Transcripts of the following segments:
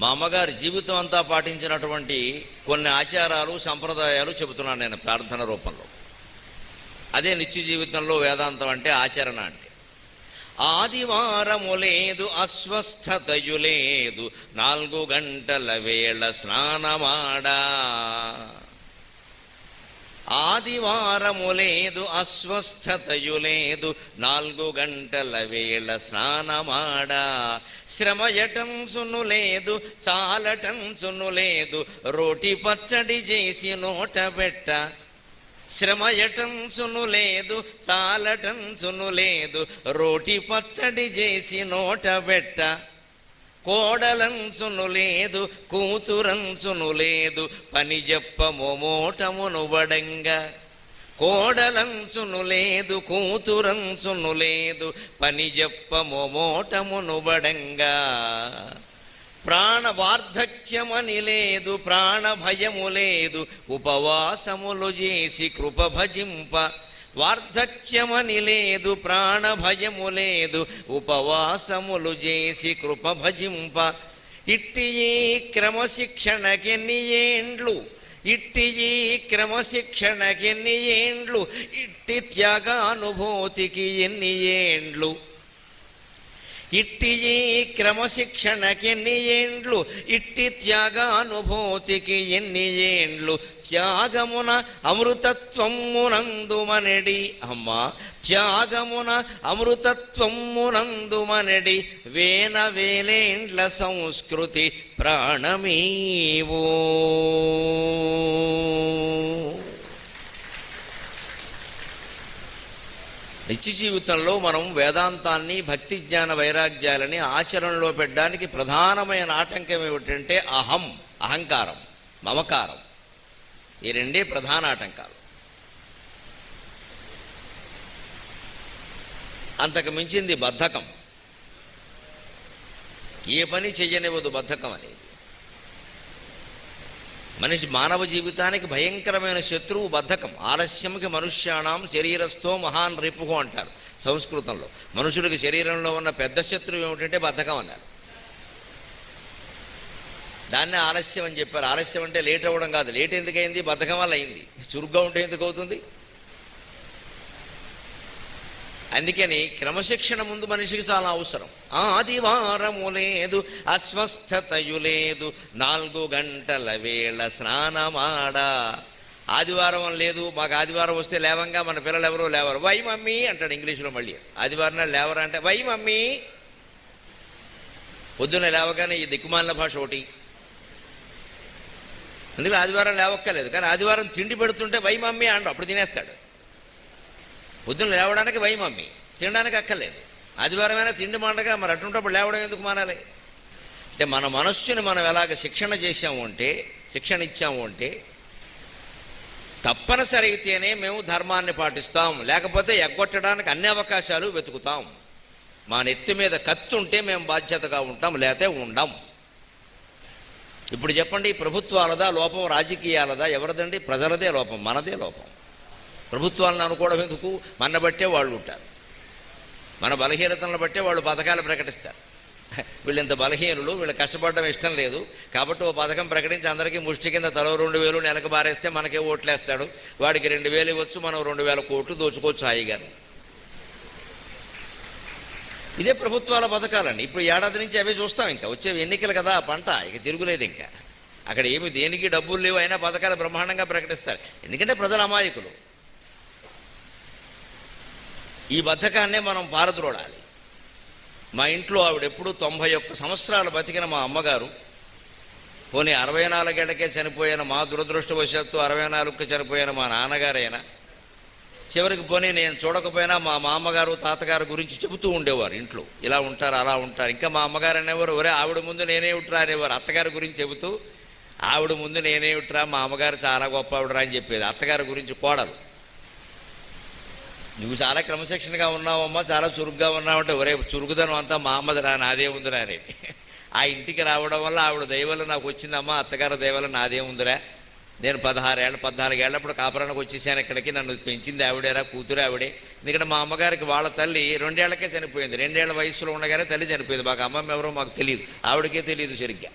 మా అమ్మగారి జీవితం అంతా పాటించినటువంటి కొన్ని ఆచారాలు సంప్రదాయాలు చెబుతున్నాను నేను ప్రార్థన రూపంలో. అదే నిత్య జీవితంలో వేదాంతం అంటే ఆచరణ అంటే. ఆదివారము లేదు అస్వస్థతయు లేదు నాలుగు గంటల వేళ స్నానమాడా. ఆదివారము లేదు అస్వస్థతయు లేదు నాలుగు గంటల వేళ స్నానమాడా. శ్రమ శ్రమయటంసును లేదు చాలటంసును లేదు రోటి పచ్చడి చేసి నోట పెట్ట. శ్రమ శ్రమయటంచును లేదు చాలటంచును లేదు రోటి పచ్చడి చేసి నోట పెట్ట. కోడలంచును లేదు కూతురంచును లేదు పని చెప్ప మొమోటమును బడంగా కోడలంచును లేదు కూతురంచును లేదు పని చెప్ప మొమోటమును బడంగా ప్రాణ వార్ధక్యమని లేదు ప్రాణ భయము లేదు ఉపవాసములు చేసి కృప భజింప. వార్ధక్యమని లేదు ప్రాణభయము లేదు ఉపవాసములు చేసి కృప భజింప. ఇట్టి ఈ క్రమశిక్షణకెన్ని ఏండ్లు? ఇట్టి ఈ క్రమశిక్షణకెన్ని ఏండ్లు? ఇట్టి త్యాగానుభూతికి ఎన్ని ఏండ్లు? ఇట్టి క్రమశిక్షణకి ఎన్ని ఏండ్లు? ఇట్టి త్యాగానుభూతికి ఎన్ని ఏండ్లు? త్యాగమున అమృతత్వమునందుమనడి. అమ్మా త్యాగమున అమృతత్వమునందుమనడి. వేన వేలేండ్ల సంస్కృతి ప్రాణమీవో. నిత్య జీవితంలో మనం వేదాంతాన్ని భక్తి జ్ఞాన వైరాగ్యాలని ఆచరణలో పెట్టడానికి ప్రధానమైన ఆటంకం ఏమిటంటే అహం అహంకారం మమకారం. ఈ రెండే ప్రధాన ఆటంకాలు. అంతకు మించింది బద్ధకం. ఏ పని చెయ్యనివ్వదు బద్ధకం అని. మనిషి మానవ జీవితానికి భయంకరమైన శత్రువు బద్ధకం. ఆలస్యంకి మనుష్యాణం శరీరస్థో మహాన్ రిపుహు అంటారు సంస్కృతంలో. మనుషులకు శరీరంలో ఉన్న పెద్ద శత్రువు ఏమిటంటే బద్ధకం అన్నారు. దాన్నే ఆలస్యం అని చెప్పారు. ఆలస్యం అంటే లేట్ అవ్వడం కాదు. లేట్ ఎందుకైంది బద్ధకం వల్ల అయింది. చురుగ్గా ఉంటే ఎందుకు అవుతుంది? అందుకని క్రమశిక్షణ ముందు మనిషికి చాలా అవసరం. ఆదివారము లేదు అస్వస్థతయు లేదు నాలుగు గంటల వేళ స్నానమాడా. ఆదివారం లేదు మాకు ఆదివారం వస్తే లేవంగా మన పిల్లలు ఎవరో లేవరు. వై మమ్మీ అంటాడు ఇంగ్లీష్లో మళ్ళీ. ఆదివారం నాడు లేవరా అంటే వై మమ్మీ. పొద్దున్న లేవగానే ఈ దిక్కుమాలిన భాష ఒకటి. అందుకని ఆదివారం లేవక్కర్లేదు కానీ ఆదివారం తిండి పెడుతుంటే వై మమ్మీ అండు అప్పుడు తినేస్తాడు. పొద్దున్న లేవడానికి భయం మమ్మీ. తినడానికి అక్కర్లేదు. ఆదివారమైనా తిండి మండగా మరి అటుంటప్పుడు లేవడం ఎందుకు మానాలి అంటే మన మనస్సుని మనం ఎలాగ శిక్షణ చేశాము అంటే శిక్షణ ఇచ్చాము అంటే తప్పనిసరి అయితేనే మేము ధర్మాన్ని పాటిస్తాం. లేకపోతే ఎగ్గొట్టడానికి అన్ని అవకాశాలు వెతుకుతాం. మా నెత్తి మీద కత్తుంటే ఉంటే మేము బాధ్యతగా ఉంటాం లేకపోతే ఉండం. ఇప్పుడు చెప్పండి ప్రభుత్వాలదా లోపం రాజకీయాలదా? ఎవరిదండి? ప్రజలదే లోపం మనదే లోపం. ప్రభుత్వాలను అనుకోవడం ఎందుకు? మన బట్టే వాళ్ళు ఉంటారు. మన బలహీనతలను బట్టే వాళ్ళు పథకాలు ప్రకటిస్తారు. వీళ్ళు ఇంత బలహీనులు వీళ్ళు కష్టపడడం ఇష్టం లేదు. కాబట్టి ఓ పథకం ప్రకటించి అందరికీ ముష్టి కింద తలో రెండు వేలు నెలకు బారేస్తే మనకే ఓట్లేస్తాడు. వాడికి రెండు వేలు ఇవ్వచ్చు మనం రెండు వేల కోట్లు దోచుకోవచ్చు హాయిగాను ఇదే ప్రభుత్వాల పథకాలండి. ఇప్పుడు ఏడాది నుంచి అవే చూస్తాం ఇంకా. వచ్చే ఎన్నికలు కదా పంట ఇక తిరుగులేదు ఇంకా. అక్కడ ఏమి దేనికి డబ్బులు లేవు అయినా పథకాలు బ్రహ్మాండంగా ప్రకటిస్తారు. ఎందుకంటే ప్రజల అమాయకులు. ఈ బతకాన్నే మనం పారద్రోడాలి. మా ఇంట్లో ఆవిడెప్పుడు తొంభై ఒక్క సంవత్సరాలు బతికిన మా అమ్మగారు పోనీ అరవై నాలుగేళ్ళకే చనిపోయిన మా దురదృష్టవశాత్తు అరవై నాలుగుకి చనిపోయిన మా నాన్నగారైనా చివరికి పోనీ నేను చూడకపోయినా మా మామగారు తాతగారు గురించి చెబుతూ ఉండేవారు ఇంట్లో. ఇలా ఉంటారు అలా ఉంటారు. ఇంకా మా అమ్మగారు అనేవారు ఒరే ఆవిడ ముందు నేనే ఉట్రా అనేవారు. అత్తగారి గురించి చెబుతూ ఆవిడ ముందు నేనే ఉట్రా మా అమ్మగారు చాలా గొప్ప ఆవిడరా అని చెప్పేది. అత్తగారి గురించి కోడలు. నువ్వు చాలా క్రమశిక్షణగా ఉన్నావమ్మా చాలా చురుగ్గా ఉన్నావంటే ఒరే చురుకుదనం అంతా మా అమ్మదిరా నాదే ఉందిరా అనేది ఆ ఇంటికి రావడం వల్ల ఆవిడ దయవల్ల నాకు వచ్చిందమ్మా అత్తగారు దయవల్ల నాదే ఉందిరా. నేను పదహారేళ్ళ పద్నాలుగేళ్ళప్పుడు కాపురానికి వచ్చేసాను ఇక్కడికి నన్ను పెంచింది ఆవిడేరా కూతురు ఆవిడే. ఎందుకంటే మా అమ్మగారికి వాళ్ళ తల్లి రెండేళ్ళకే చనిపోయింది. రెండేళ్ళ వయసులో ఉండగానే తల్లి చనిపోయింది. మాకు అమ్మమ్మ ఎవరో మాకు తెలియదు. ఆవిడకే తెలియదు సరిగ్గా.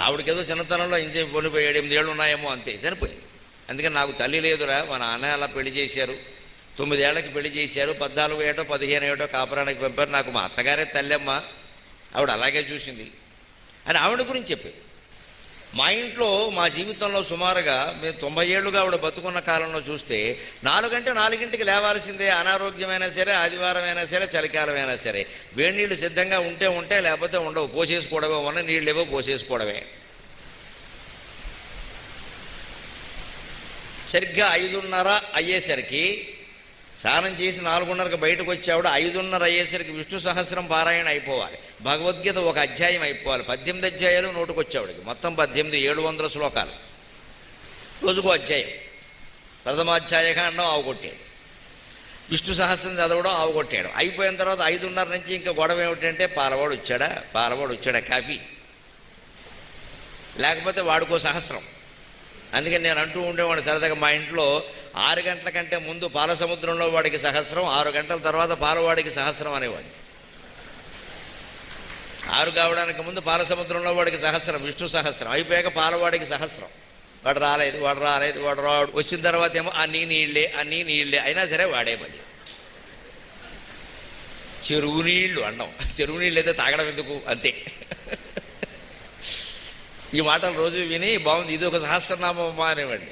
ఆవిడకేదో చిన్నతనంలో ఇంచే పోలిపోయి ఏడు ఎనిమిది ఏళ్ళు ఉన్నాయేమో అంతే చనిపోయింది. అందుకని నాకు తల్లి లేదురా మా నాన్న అలా పెళ్ళి చేశారు. తొమ్మిదేళ్ళకి పెళ్ళి చేశారు పద్నాలుగు ఏటో పదిహేను ఏటో కాపురానికి పంపారు. నాకు మా అత్తగారే తల్లెమ్మ. ఆవిడ అలాగే చూసింది. అని ఆవిడ గురించి చెప్పేది మా ఇంట్లో మా జీవితంలో సుమారుగా మేము తొంభై ఏళ్ళుగా ఆవిడ బతుకున్న కాలంలో చూస్తే నాలుగంటే నాలుగింటికి లేవాల్సిందే అనారోగ్యమైనా సరే ఆదివారమైనా సరే చలికాలమైనా సరే. వేడి నీళ్ళు సిద్ధంగా ఉంటే ఉంటే లేకపోతే ఉండవు. పోసేసుకోవడమే ఉన్న నీళ్ళు ఏవో పోసేసుకోవడమే. సరిగ్గా ఐదున్నర అయ్యేసరికి స్నానం చేసి నాలుగున్నరకు బయటకు వచ్చావిడ ఐదున్నర అయ్యేసరికి విష్ణు సహస్రం పారాయణ అయిపోవాలి. భగవద్గీత ఒక అధ్యాయం అయిపోవాలి. పద్దెనిమిది అధ్యాయాలు నోటుకొచ్చావిడికి. మొత్తం పద్దెనిమిది ఏడు వందల శ్లోకాలు. రోజుకో అధ్యాయం. ప్రథమాధ్యాయకాండం ఆవుకొట్టాడు విష్ణు సహస్రం చదవడం ఆవుకొట్టాడు అయిపోయిన తర్వాత ఐదున్నర నుంచి ఇంకా గొడవ ఏమిటంటే పాలవాడు వచ్చాడా? పాలవాడు వచ్చాడా? కాఫీ. లేకపోతే వాడుకో సహస్రం. అందుకని నేను అంటూ ఉండేవాడు సరదాగా మా ఇంట్లో ఆరు గంటల కంటే ముందు పాలసముద్రంలో వాడికి సహస్రం ఆరు గంటల తర్వాత పాలవాడికి సహస్రం అనేవాడు. ఆరు కావడానికి ముందు పాలసముద్రంలో వాడికి సహస్రం విష్ణు సహస్రం అయిపోయాక పాలవాడికి సహస్రం. వాడు రాలేదు వాడు రాలేదు వాడు రాడు. వచ్చిన తర్వాత ఏమో అన్నీ నీళ్ళే అన్నీ నీళ్ళే. అయినా సరే వాడే మళ్ళీ. చెరువు నీళ్ళు అన్నాం. చెరువు నీళ్ళు అయితే తాగడం ఎందుకు? అంతే. ఈ మాటలు రోజు విని బాగుంది ఇది ఒక సహస్రనామమ్మా అనేవాడిని.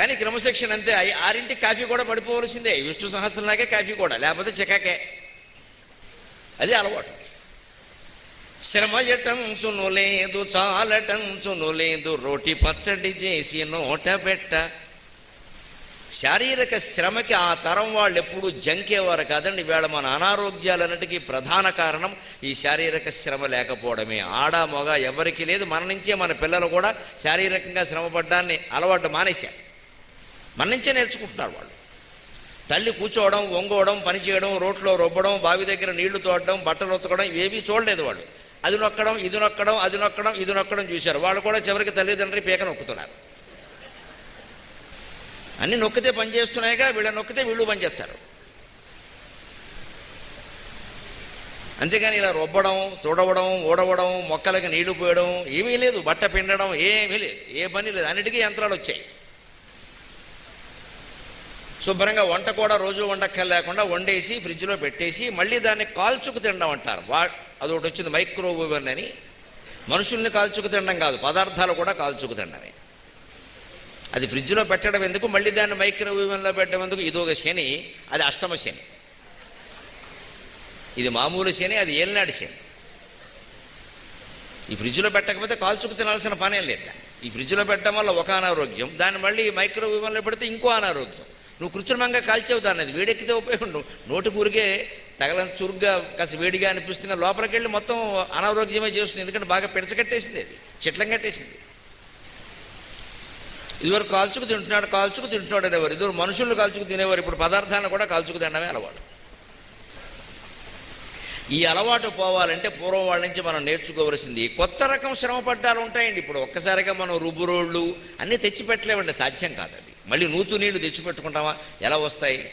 కానీ క్రమశిక్షణ అంతే. ఆరింటికి కాఫీ కూడా పడిపోవలసిందే. విష్ణు సహస్రంలాగే కాఫీ కూడా లేకపోతే చికాకే. అది అలవాటు. శ్రమయటం చును లేదు చాలటంచును లేదు రోటి పచ్చడి చేసి నోట పెట్ట. శారీరక శ్రమకి ఆ తరం వాళ్ళు ఎప్పుడు జంకేవారు కాదండి. వేళ మన అనారోగ్యాలన్నిటికీ ప్రధాన కారణం ఈ శారీరక శ్రమ లేకపోవడమే. ఆడ మగ ఎవరికి లేదు. మన నుంచే మన పిల్లలు కూడా శారీరకంగా శ్రమపడ్డాన్ని అలవాటు మానేశారు. మన నుంచే నేర్చుకుంటున్నారు వాళ్ళు. తల్లి కూర్చోవడం వంగోవడం పనిచేయడం రోడ్లో రొబ్బడం బావి దగ్గర నీళ్ళు తోడడం బట్టలు ఉతకడం ఇవేవి చూడలేదు వాళ్ళు. అది నొక్కడం ఇది నొక్కడం అది నొక్కడం ఇది నొక్కడం చూశారు. వాళ్ళు కూడా చివరికి తల్లిదండ్రి పీక నొక్కుతున్నారు. అన్ని నొక్కితే పని చేస్తున్నాయిగా వీళ్ళ నొక్కితే వీళ్ళు పని చేస్తారు. అంతేగాని ఇలా రొబ్బడం తుడవడం ఊడవడం మొక్కలకి నీళ్ళు పోయడం ఏమీ లేదు. బట్ట పిండడం ఏమీ లేదు. ఏ పని లేదు. అన్నిటికీ యంత్రాలు వచ్చాయి. శుభ్రంగా వంట కూడా రోజు వండక్కర్ లేకుండా వండేసి ఫ్రిడ్జ్లో పెట్టేసి మళ్ళీ దాన్ని కాల్చుకు తినడం అంటారు. వా అదొకటి వచ్చింది మైక్రోవేవన్ అని. మనుషుల్ని కాల్చుకు తినడం కాదు పదార్థాలు కూడా కాల్చుకు తినడమే. అది ఫ్రిడ్జ్లో పెట్టడం ఎందుకు మళ్ళీ దాన్ని మైక్రోవేవన్లో పెట్టడం ఎందుకు? ఇది ఒక శని అది అష్టమ శని. ఇది మామూలు శని అది ఏలినాడు శని. ఈ ఫ్రిడ్జ్లో పెట్టకపోతే కాల్చుకు తినాల్సిన పనేం లేదు. ఈ ఫ్రిడ్జ్లో పెట్టడం వల్ల ఒక అనారోగ్యం దాన్ని మళ్ళీ మైక్రోవేవన్లో పెడితే ఇంకో అనారోగ్యం. నువ్వు కృత్రిమంగా కాల్చేవు దాన్ని అది వేడెక్కితే ఉపయోగం ఉండవు నోటి కూరికే తగలని చురుగ్గా కాస్త వేడిగా అనిపిస్తున్న లోపలికి వెళ్ళి మొత్తం అనారోగ్యమే చేస్తుంది. ఎందుకంటే బాగా పిడచకట్టేసింది అది చిట్లం కట్టేసింది. ఇదివరకు కాల్చుకు తింటున్నాడు కాల్చుకు తింటున్నాడు అనేవారు. ఇదివరకు మనుషులను కాల్చుకు తినేవారు. ఇప్పుడు పదార్థాలను కూడా కాల్చుకు తినడమే అలవాటు. ఈ అలవాటు పోవాలంటే పూర్వం వాళ్ళ నుంచి మనం నేర్చుకోవలసింది కొత్త రకం శ్రమ పడ్డాలు ఉంటాయండి. ఇప్పుడు ఒక్కసారిగా మనం రుబ్బురోళ్ళు అన్నీ తెచ్చిపెట్టలేమండి సాధ్యం కాదు అది. మళ్ళీ నూతు నీళ్ళు తెచ్చిపెట్టుకుంటామా ఎలా వస్తాయి?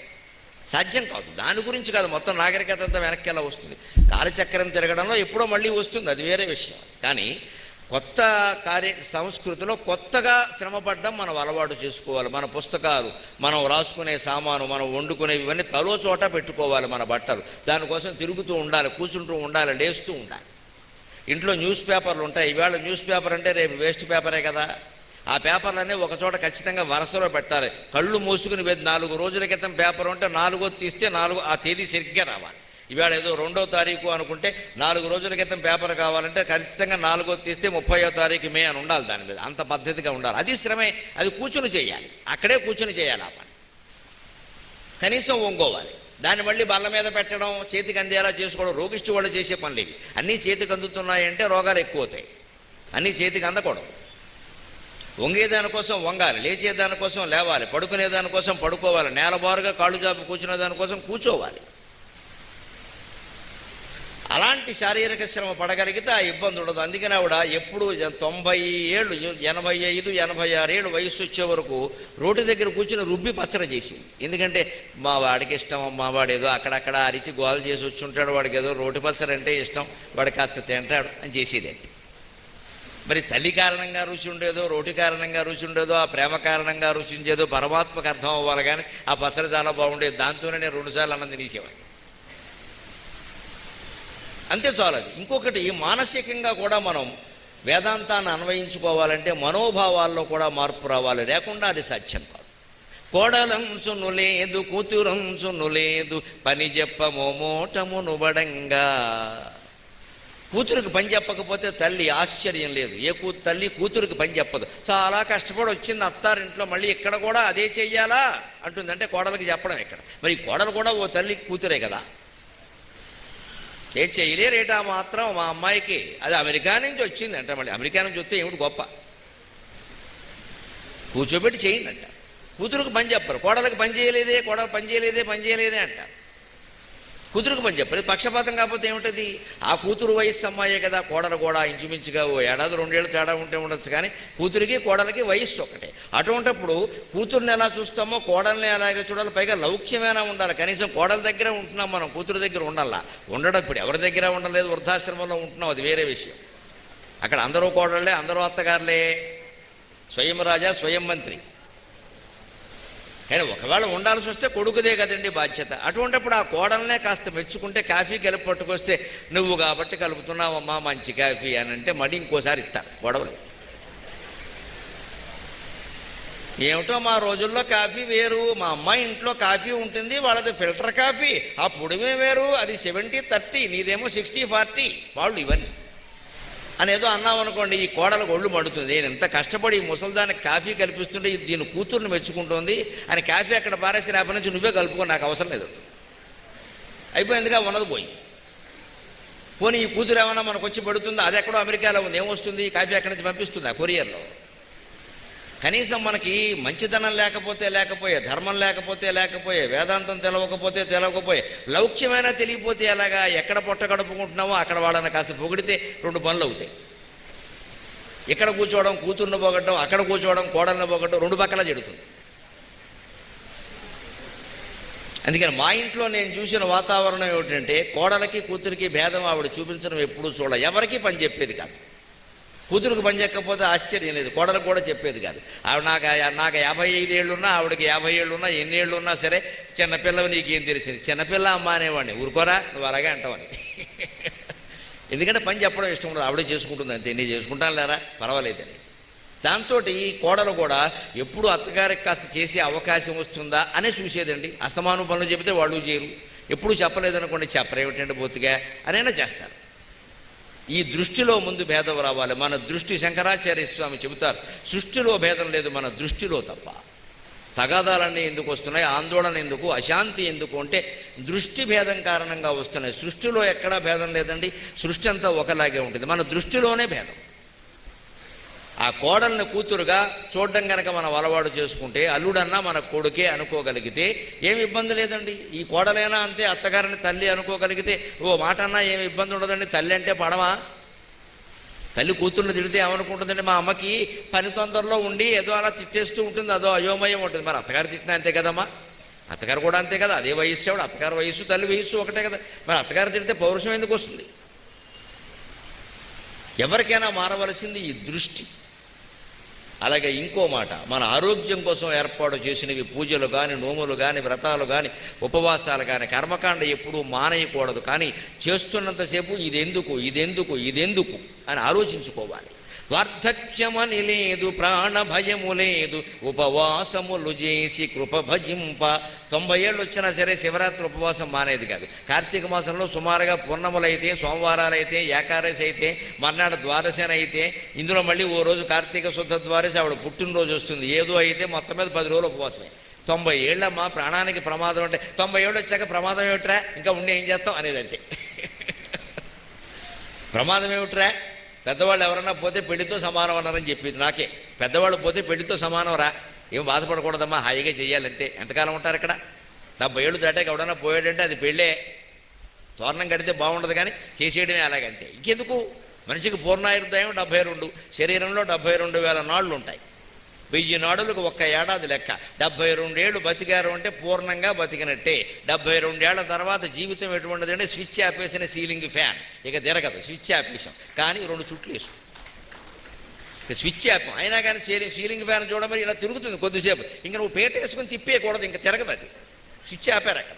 సాధ్యం కాదు. దాని గురించి కాదు. మొత్తం నాగరికత అంతా వెనక్కి ఎలా వస్తుంది? కాలచక్రం తిరగడంలో ఎప్పుడో మళ్ళీ వస్తుంది. అది వేరే విషయం. కానీ కొత్త కార్య సంస్కృతిలో కొత్తగా శ్రమపడ్డం మనం అలవాటు చేసుకోవాలి. మన పుస్తకాలు మనం రాసుకునే సామాను మనం వండుకునేవి ఇవన్నీ తలో చోట పెట్టుకోవాలి మన బట్టలు. దానికోసం తిరుగుతూ ఉండాలి కూర్చుంటూ ఉండాలి లేస్తూ ఉండాలి. ఇంట్లో న్యూస్ పేపర్లు ఉంటాయి. ఇవాళ న్యూస్ పేపర్ అంటే రేపు వేస్ట్ పేపరే కదా. ఆ పేపర్లన్నీ ఒక చోట ఖచ్చితంగా వరుసలో పెట్టాలి. కళ్ళు మూసుకుని నాలుగు రోజుల క్రితం పేపర్ ఉంటే నాలుగో తీస్తే నాలుగు ఆ తేదీ సరిగ్గా రావాలి. ఇవాళ ఏదో రెండో తారీఖు అనుకుంటే నాలుగు రోజుల క్రితం పేపర్ కావాలంటే ఖచ్చితంగా నాలుగో తీస్తే ముప్పయో తారీఖు మే అని ఉండాలి దాని మీద. అంత పద్ధతిగా ఉండాలి. అది శ్రమే. అది కూర్చుని చేయాలి. అక్కడే కూర్చుని చేయాలి ఆ పని. కనీసం వంగోవాలి. దాన్ని మళ్ళీ బల్ల మీద పెట్టడం చేతికి అందేలా చేసుకోవడం రోగిష్టి వాళ్ళు చేసే పనులు ఇవి. అన్నీ చేతికి అందుతున్నాయంటే రోగాలు ఎక్కువ అవుతాయి అన్నీ చేతికి అందకూడదు. వంగే దానికోసం వంగాలి లేచే దానికోసం లేవాలి పడుకునే దానికోసం పడుకోవాలి నేలబారుగా కాళ్ళు జాపు కూర్చునే దానికోసం కూర్చోవాలి. అలాంటి శారీరక శ్రమ పడగలిగితే ఆ ఇబ్బంది ఉండదు. అందుకని ఆవిడ ఎప్పుడు తొంభై ఏళ్ళు ఎనభై ఐదు ఎనభై ఆరు ఏళ్ళు వయసు వచ్చే వరకు రోడ్డు దగ్గర కూర్చుని రుబ్బి పచ్చడి చేసింది. ఎందుకంటే మా వాడికి ఇష్టం మా వాడు ఏదో అక్కడక్కడ అరిచి గోలు చేసి వచ్చి ఉంటాడు వాడికి ఏదో రోటి పచ్చడి అంటే ఇష్టం వాడు కాస్త తింటాడు అని చేసేది మరి తల్లి కారణంగా రుచి ఉండేదో రోటి కారణంగా రుచి ఉండేదో ఆ ప్రేమ కారణంగా రుచి ఉండేదో పరమాత్మకు అర్థం అవ్వాలి కానీ ఆ పసరు చాలా బాగుండేది. దాంతోనే నేను రెండుసార్లు అన్నది తినేసేవాడిని. అంతే చాలు అది. ఇంకొకటి మానసికంగా కూడా మనం వేదాంతాన్ని అన్వయించుకోవాలంటే మనోభావాల్లో కూడా మార్పు రావాలి. లేకుండా అది సత్యం కాదు. కోడలంసును లేదు కూతురంసును లేదు పని చెప్పమో మోటమును బడంగా. కూతురికి పని చెప్పకపోతే తల్లి ఆశ్చర్యం లేదు. ఏ కూ తల్లి కూతురికి పని చెప్పదు. చాలా కష్టపడి వచ్చింది అత్తారింట్లో మళ్ళీ ఇక్కడ కూడా అదే చెయ్యాలా? అంటుందంటే కోడలికి చెప్పడం ఇక్కడ. మరి కోడలు కూడా ఓ తల్లి కూతురే కదా. ఏం చేయలేరేటా మాత్రం మా అమ్మాయికి? అది అమెరికా నుంచి వచ్చింది అంట మళ్ళీ. అమెరికా నుంచి వస్తే ఏమిటి గొప్ప? కూర్చోబెట్టి చేయండి అంట. కూతురుకు పని చెప్పరు. కోడలకు పని చేయలేదే కోడలు పని చేయలేదే పని చేయలేదే అంటారు కూతురుకు పని చెప్పలేదు. పక్షపాతం కాకపోతే ఏమిటది? ఆ కూతురు వయస్సు అమ్మాయే కదా కోడలు కూడా ఇంచుమించుగా ఓ ఏడాది రెండేళ్ళు తేడా ఉంటే ఉండొచ్చు కానీ కూతురికి కోడలకి వయస్సు ఒకటే. అటువంటిప్పుడు కూతుర్ని ఎలా చూస్తామో కోడల్ని అలాగే చూడాలి పైగా లౌక్యమైనా ఉండాలి. కనీసం కోడల దగ్గర ఉంటున్నాం మనం కూతురు దగ్గర ఉండాలా? ఉండడం ఇప్పుడు ఎవరి దగ్గర ఉండలేదు వృద్ధాశ్రమంలో ఉంటున్నాం అది వేరే విషయం. అక్కడ అందరూ కోడళ్ళే అందరూ అత్తగారులే. స్వయం రాజా స్వయం మంత్రి. కానీ ఒకవేళ ఉండాల్సి వస్తే కొడుకుదే కదండి బాధ్యత. అటువంటిప్పుడు ఆ కోడలనే కాస్త మెచ్చుకుంటే కాఫీ కలిపి పట్టుకొస్తే నువ్వు కాబట్టి కలుపుతున్నావమ్మా మంచి కాఫీ అని అంటే మడి ఇంకోసారి ఇస్తారు గొడవలు. ఏమిటో మా రోజుల్లో కాఫీ వేరు మా అమ్మాయి ఇంట్లో కాఫీ ఉంటుంది వాళ్ళది ఫిల్టర్ కాఫీ ఆ పొడిమే వేరు అది సెవెంటీ థర్టీ నీదేమో సిక్స్టీ ఫార్టీ వాళ్ళు ఇవన్నీ. అని ఏదో అన్నాం అనుకోండి ఈ కోడలకు ఒళ్ళు మడుతుంది. నేను ఎంత కష్టపడి ముసల్దానికి కాఫీ కల్పిస్తుంటే దీని కూతుర్ని మెచ్చుకుంటుంది. అని కాఫీ అక్కడ పారేసి రేపటి నుంచి నువ్వే కలుపుకో నాకు అవసరం లేదు. అయిపోయిందిగా ఉన్నది పోయి. పోనీ ఈ కూతురు ఏమన్నా మనకు వచ్చి పడుతుందా? అది ఎక్కడో అమెరికాలో ఉంది. ఏమొస్తుంది? ఈ కాఫీ అక్కడి నుంచి పంపిస్తుందా కొరియర్లో? కనీసం మనకి మంచితనం లేకపోతే లేకపోయే ధర్మం లేకపోతే లేకపోయే వేదాంతం తెలవకపోతే తెలవకపోయే లౌక్యమైనా తెలియపోతే ఎలాగా ఎక్కడ పొట్ట గడుపుకుంటున్నామో అక్కడ వాళ్ళని కాస్త పొగిడితే రెండు పనులు అవుతాయి. ఇక్కడ కూర్చోవడం కూతుర్ని పోగొట్టడం అక్కడ కూర్చోవడం కోడల్ని పోగొట్టడం రెండు పక్కల జరుగుతుంది. అందుకని మా ఇంట్లో నేను చూసిన వాతావరణం ఏమిటంటే కోడలకి కూతురికి భేదం ఆవిడ చూపించడం ఎప్పుడూ చూడ ఎవరికీ పని చెప్పేది కాదు. కూతురుకు పని ఆశ్చర్యం లేదు. కోడలకు కూడా చెప్పేది కాదు. ఆవిడ నాకు నాకు యాభై ఐదు ఏళ్ళున్నా ఆవిడకి యాభై ఏళ్ళున్నా ఎన్ని ఏళ్ళు ఉన్నా సరే చిన్నపిల్లవి నీకేం తెలిసింది? చిన్నపిల్ల అమ్మ అనేవాడిని. ఊరుకోరా నువ్వు అలాగే అంటావని. ఎందుకంటే పని చెప్పడం ఇష్టం ఉండదు. ఆవిడే చేసుకుంటుంది అంతే. నేను చేసుకుంటాను లేరా? పర్వాలేదని దాంతో ఈ కోడలు కూడా ఎప్పుడు అత్తగారికి కాస్త చేసే అవకాశం వస్తుందా అనే చూసేదండి. అస్తమాను పనులు చెబితే వాళ్ళు చేయరు. ఎప్పుడు చెప్పలేదనుకోండి చెప్పరేమిటండి బొత్తిగా? అనైనా చేస్తారు. ఈ దృష్టిలో ముందు భేదం రావాలి. మన దృష్టి శంకరాచార్య స్వామి చెబుతారు సృష్టిలో భేదం లేదు మన దృష్టిలో తప్ప. తగాదాలన్నీ ఎందుకు వస్తున్నాయి? ఆందోళన ఎందుకు? అశాంతి ఎందుకు అంటే దృష్టి భేదం కారణంగా వస్తున్నాయి. సృష్టిలో ఎక్కడా భేదం లేదండి. సృష్టి అంతా ఒకలాగే ఉంటుంది. మన దృష్టిలోనే భేదం. ఆ కోడల్ని కూతురుగా చూడడం కనుక మనం అలవాటు చేసుకుంటే అల్లుడన్నా మన కొడుకే అనుకోగలిగితే ఏమి ఇబ్బంది లేదండి. ఈ కోడలైనా అంతే అత్తగారిని తల్లి అనుకోగలిగితే ఓ మాట అన్నా ఏమి ఇబ్బంది ఉండదండి. తల్లి అంటే పడవా? తల్లి కూతుర్ని తిడితే ఏమనుకుంటుందండి? మా అమ్మకి పని తొందరలో ఉండి ఏదో అలా తిట్టేస్తూ ఉంటుంది అదో అయోమయం ఉంటుంది. మరి అత్తగారు తిట్టినా అంతే కదమ్మా? అత్తగారు కూడా అంతే కదా. అదే వయస్సు ఆవిడ అత్తగారు వయస్సు తల్లి వయస్సు ఒకటే కదా. మరి అత్తగారు తిడితే పౌరుషం ఎందుకు వస్తుంది? ఎవరికైనా మారవలసింది ఈ దృష్టి. అలాగే ఇంకో మాట మన ఆరోగ్యం కోసం ఏర్పాటు చేసినవి పూజలు కానీ నోములు కానీ వ్రతాలు కానీ ఉపవాసాలు కానీ కర్మకాండ ఎప్పుడూ మానేయకూడదు. కానీ చేస్తున్నంతసేపు ఇదెందుకు ఇదెందుకు ఇదెందుకు అని ఆలోచించుకోవాలి. వార్ధక్యమని లేదు ప్రాణ భయము లేదు ఉపవాసములు చేసి కృప భజింప తొంభై ఏళ్ళు వచ్చినా సరే శివరాత్రి ఉపవాసం మానేది కాదు. కార్తీక మాసంలో సుమారుగా పూర్ణములైతే సోమవారాలైతే ఏకాదశి అయితే మర్నాడు ద్వాదశన అయితే ఇందులో మళ్ళీ ఓ రోజు కార్తీక శుద్ధ ద్వాదశి ఆవిడ పుట్టినరోజు వస్తుంది. ఏదో అయితే మొత్తం మీద పది రోజులు ఉపవాసమే. తొంభై ఏళ్ళమ్మా ప్రాణానికి ప్రమాదం అంటే తొంభై ఏళ్ళు వచ్చాక ప్రమాదం ఏమిట్రా? ఇంకా ఉండి ఏం చేస్తాం? అనేది అంతే ప్రమాదం ఏమిట్రా? పెద్దవాళ్ళు ఎవరన్నా పోతే పెళ్ళితో సమానం అన్నారని చెప్పింది నాకే. పెద్దవాళ్ళు పోతే పెళ్ళితో సమానం రా. ఏం బాధపడకూడదమ్మా హాయిగా చేయాలంతే ఎంతకాలం ఉంటారు ఇక్కడ? డెబ్బై ఏళ్ళు దాటాక ఎవడన్నా పోయాడంటే అది పెళ్ళే. తోరణం కడితే బాగుండదు కానీ చేసేయడమే అలాగంతే. ఇంకెందుకు? మనిషికి పూర్ణాయుర్దాయం డెబ్బై రెండు శరీరంలో డెబ్బై రెండు వేల నాళ్ళు ఉంటాయి వెయ్యి నాడులకు ఒక్క ఏడాది లెక్క. డెబ్బై రెండేళ్ళు బతికారు అంటే పూర్ణంగా బతికినట్టే. డెబ్బై రెండేళ్ళ తర్వాత జీవితం ఎటువంటిది అంటే స్విచ్ ఆపేసిన సీలింగ్ ఫ్యాన్. ఇక తిరగదు స్విచ్ ఆపేసాం కానీ రెండు చుట్లు వేసు. స్విచ్ ఆపాం. అయినా కానీ సీలింగ్ సీలింగ్ ఫ్యాన్ చూడమని ఇలా తిరుగుతుంది కొద్దిసేపు. ఇంకా నువ్వు పేట వేసుకుని తిప్పేయకూడదు ఇంకా తిరగదు అది. స్విచ్ ఆపారు అక్కడ.